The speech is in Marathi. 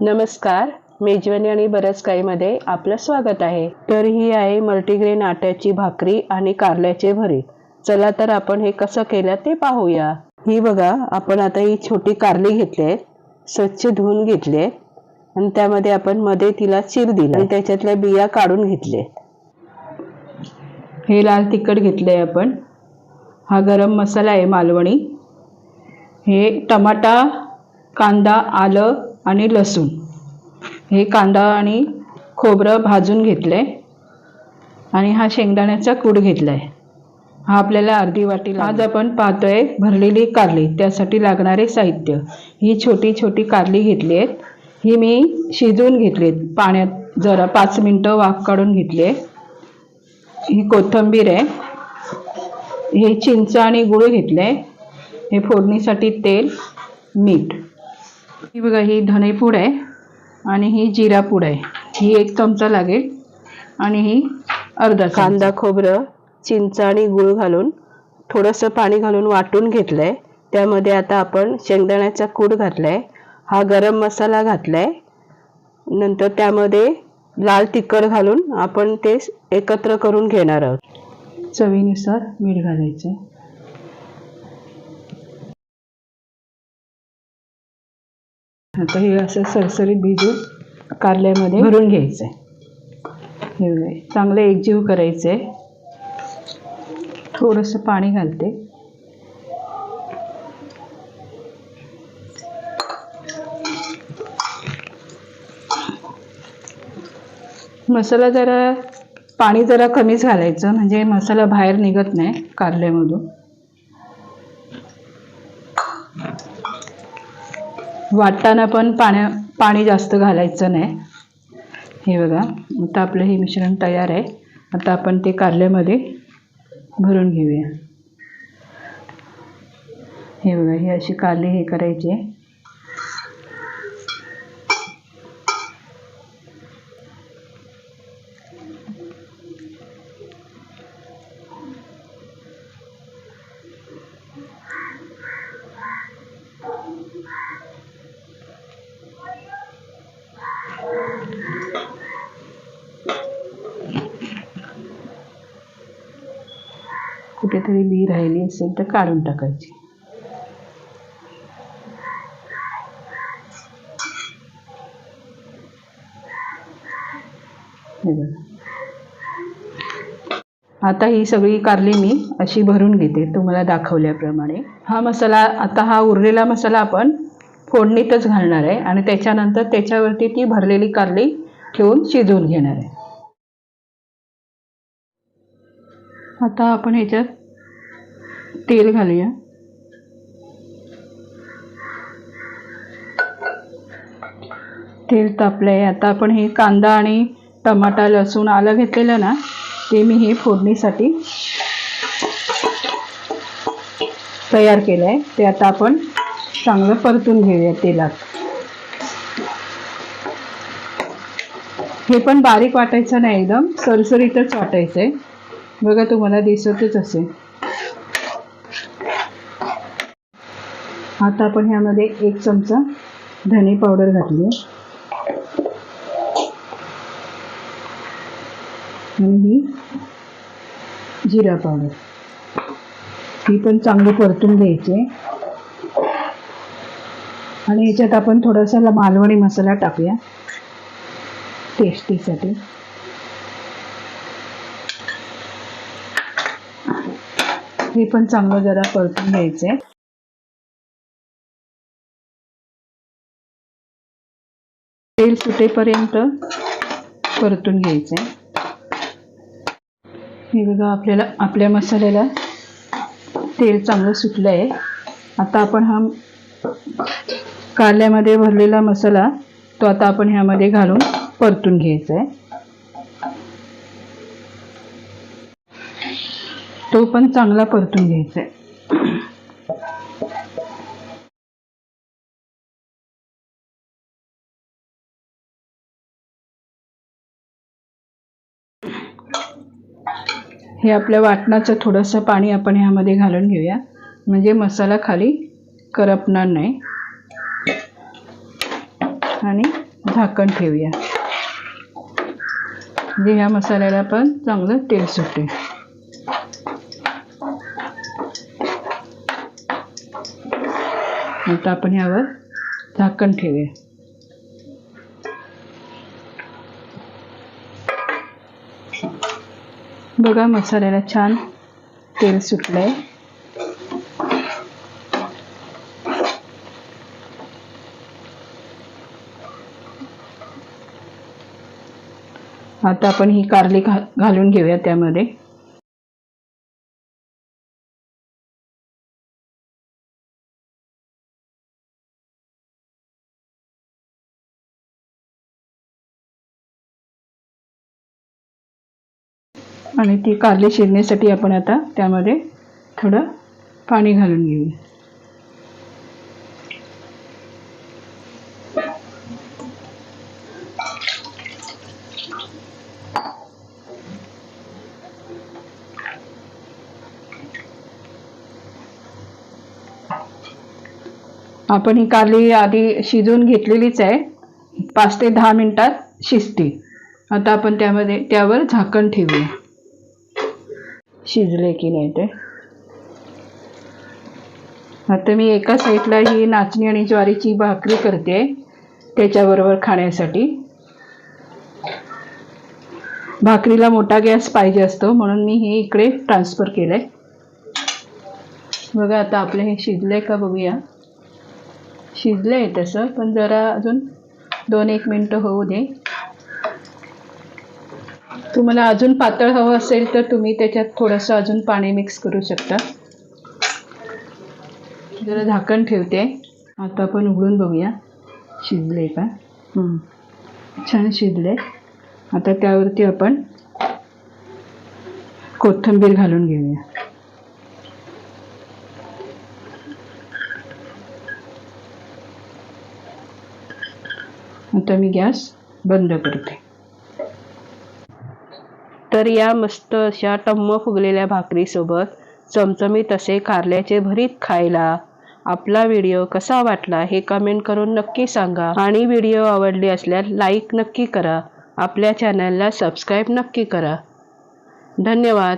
नमस्कार मेजवानी आणि बरंच काहीमध्ये आपलं स्वागत आहे. तर ही आहे मल्टीग्रेन आट्याची भाकरी आणि कारल्याचे भरीत चला तर आपण हे कसं केलं ते पाहूया. ही बघा आपण आता ही छोटी कारली घेतली आहे. स्वच्छ धुवून घेतली आहे. आणि त्यामध्ये आपण मध्ये तिला चिर दिला आणि त्याच्यातल्या बिया काढून घेतले हे लाल तिखट घेतले आहे आपण. हा गरम मसाला आहे मालवणी. हे टमाटा कांदा आलं आणि लसूण. हे कांदा आणि खोबरं भाजून घेतलं आहे आणि हा शेंगदाण्याचा कूड घेतला आहे हा आपल्याला अर्धी वाटी आज आपण पाहतोय भरलेली कारली त्यासाठी लागणारे साहित्य. ही छोटी छोटी कारली घेतली आहेत. ही मी शिजवून घेतली आहेत. पाण्यात जरा पाच मिनटं वाफ काढून घेतली आहे. ही कोथिंबीर आहे. हे चिंच आणि गुळ घेतले हे फोडणीसाठी तेल मीठ. ही बघा ही धनेपूड आहे आणि ही जिरा पूड आहे. ही एक चमचा लागेल आणि ही अर्धा कांदा खोबरं चिंच आणि गूळ घालून थोडंसं पाणी घालून वाटून घेतलं आहे त्यामध्ये आता आपण शेंगदाण्याचा कूड घातला आहे हा गरम मसाला घातला आहे नंतर त्यामध्ये लाल तिखट घालून आपण ते एकत्र करून घेणार आहोत. चवीनुसार मीठ घालायचं आता हे असं सरसरीत भिजून कारल्यामध्ये भरून घ्यायचं हे बघा, चांगलं एकजीव करायचं आहे थोडंसं पाणी घालते. मसाला जरा पाणी जरा कमीच घालायचं म्हणजे मसाला बाहेर निघत नाही कारल्यामधून. वाटताना पण पाण्या पाणी जास्त घालायचं नाही. हे बघा आता आपलं हे मिश्रण तयार आहे. आता आपण ते कारल्यामध्ये भरून घेऊया. हे बघा ही अशी कारली हे करायची कुठेतरी बी राहिली असेल तर काढून टाकायची. हे बघा. आता ही सगळी कारली मी अशी भरून घेते तुम्हाला दाखवल्याप्रमाणे. हा मसाला आता हा उरलेला मसाला आपण फोडणीतच घालणार आहे आणि त्याच्यानंतर त्याच्यावरती ती भरलेली कारली ठेवून शिजवून घेणार आहे. आता आपण ह्याच्यात तेल घालूया. तेल तापलं आहे आता आपण हे कांदा आणि टमाटा लसूण आलं घेतलेलं ना ते मी हे फोडणीसाठी तयार केलं आहे ते आता आपण चांगलं परतून घेऊया तेलात. हे पण बारीक वाटायचं नाही एकदम. सरसरीतच वाटायचं आहे बघा तुम्हाला दिसतच असेल. आता आपण ह्यामध्ये एक चमचा धने पावडर घातली आणि ही जिरा पावडर ही पण चांगली परतून घ्यायची आणि याच्यात आपण थोडासा मालवणी मसाला टाकूया. टेस्टीसाठी. हे पण चांगलं जरा परतून घ्यायचं आहे तेल सुटेपर्यंत परतून घ्यायचं आहे हे बघा आपल्याला आपल्या मसाल्याला तेल चांगलं सुटलं आहे आता आपण हा कारल्यामध्ये भरलेला मसाला तो आता आपण ह्यामध्ये घालून परतून घ्यायचा आहे तो पण चांगला परतून घ्यायचा आहे हे आपल्या वाटणाचं थोडंसं पाणी आपण ह्यामध्ये घालून घेऊया. म्हणजे मसाला खाली करपणार नाही. आणि झाकण ठेवूया. म्हणजे ह्या मसाल्याला पण चांगलं तेल सुटेल आता आपण ह्यावर झाकण ठेवूया. बघा मसाल्याला छान तेल सुटलंय. आता आपण ही कारली घा घालून घेऊया त्यामध्ये. आणि ती कारली शिजण्यासाठी आपण आता त्यामध्ये थोडं पाणी घालून घेऊया आपण ही कारली आधी शिजवून घेतलेलीच आहे. पाच ते दहा मिनिटात शिजते. आता आपण त्यामध्ये त्यावर झाकण ठेवूया. शिजले की नाही ते. आता मी एका साईडला ही नाचणी आणि ज्वारीची भाकरी करते त्याच्याबरोबर खाण्यासाठी. भाकरीला मोठा गॅस पाहिजे असतो म्हणून मी हे इकडे ट्रान्सफर आहे बघा आता आपलं हे शिजलंय का बघूया. शिजलं आहे तसं पण जरा अजून दोन एक मिनटं होऊ दे. तुम्हाला अजून पातळ हवं असेल तर तुम्ही त्याच्यात थोडंसं अजून पाणी मिक्स करू शकता. जरा झाकण ठेवते. आता आपण उघडून बघूया. शिजले का? छान शिजले. आता त्यावरती आपण कोथिंबीर घालून घेऊया. आता मी गॅस बंद करते. तर या मस्त अशा टम्म फुगलेल्या भाकरीसोबत चमचमीत असे कारल्याचे भरीत खायला. आपला व्हिडिओ कसा वाटला हे कमेंट करून नक्की सांगा. आणि व्हिडिओ आवडले असल्यास लाईक नक्की करा. आपल्या चॅनलला सबस्क्राईब नक्की करा. धन्यवाद.